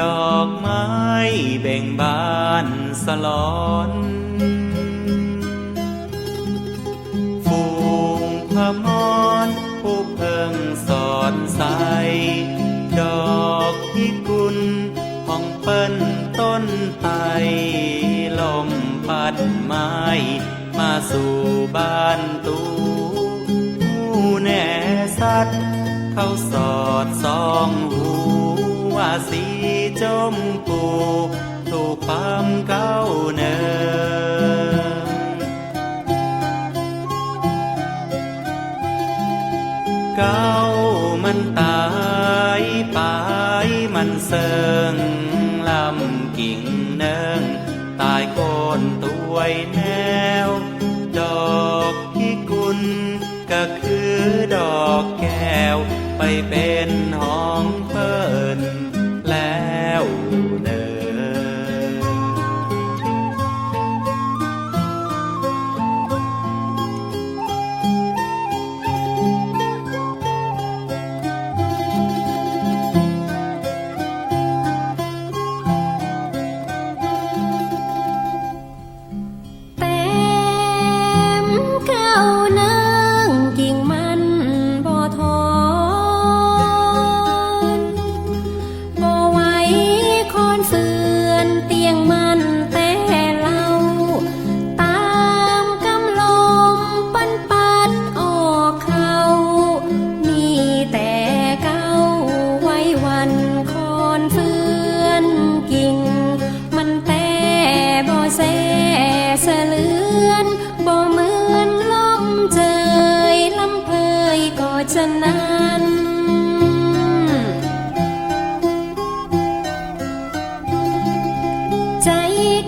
ดอกไม้เบ่งบานสลอนฟูงพมอนผู้เพิ่งสอนใส ดอกพิกุลห้องเปิ้นต้นไตลมพัดไม้มาสู่บ้านตูผู้แน่สัตว์เขาสอดสองหู ว่าสีจมพูถูกความเก้าเนินเก้ามันตายไปมันเสิงลำกิ่งเนิงตายโคนตัวแนว ดอกพิกุลก็คือดอกแก้วไปเป็นห้อง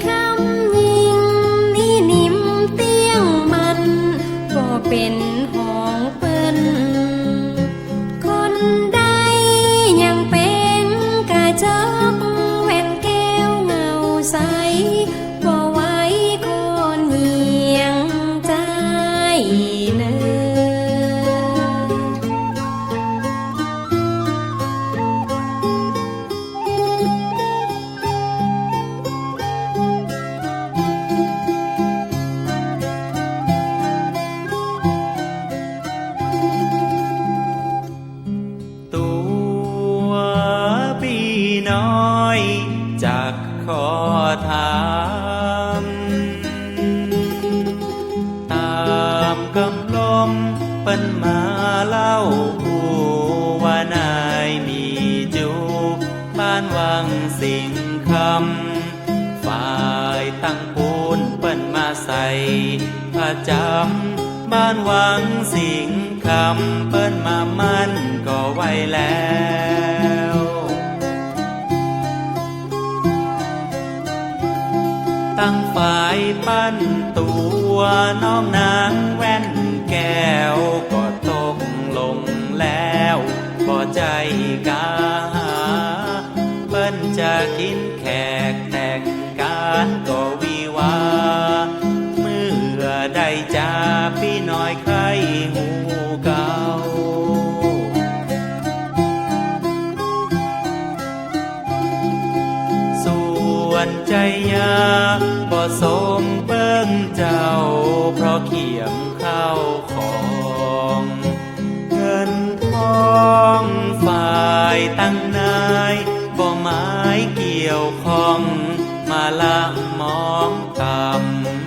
คำยิงนี่นิ่มเตี้ยงมันก็เป็นห้อ สิงคำฝ่ายตั้งปูนเปิ้นมาใส่ผ้าจำบ้านวังสิงคำเปิ้นมามันก็ไว้แล้วตั้งฝ่ายปั้นตัวน้องนางแว่นแก้วก็ตกลงแล้วก็ใจกาหาเปิ้น กินแขกแต่งการก็วิวา เมื่อได้จาพี่น้อยใครหูเก่าส่วนใจยาบ่สมเบิ่งเจ้า เพราะเขียมเข้า ละมองต่ำ